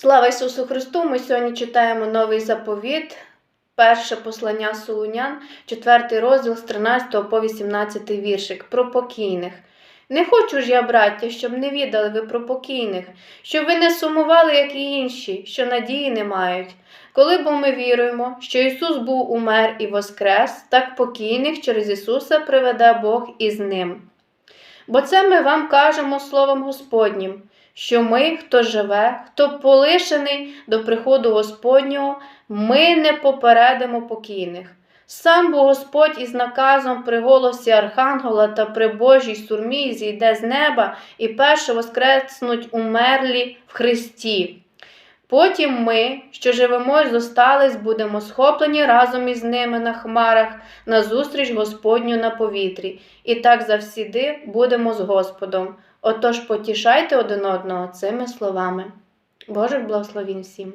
Слава Ісусу Христу! Ми сьогодні читаємо новий заповіт, перше послання Солунян, 4 розділ з 13 по 18 віршик про покійних. Не хочу ж я, браття, щоб не відали ви про покійних, щоб ви не сумували, як і інші, що надії не мають. Коли бо ми віруємо, що Ісус був умер і воскрес, так покійних через Ісуса приведе Бог із ним. Бо це ми вам кажемо Словом Господнім, що ми, хто живе, хто полишений до приходу Господнього, ми не попередимо покійних. Сам бо Господь із наказом при голосі Архангела та при Божій сурмі зійде з неба і перше воскреснуть умерлі в Христі. Потім ми, що живемо й зостались, будемо схоплені разом із ними на хмарах на зустріч Господню на повітрі, і так завсіди будемо з Господом. Отож потішайте один одного цими словами. Божих благословінь всім!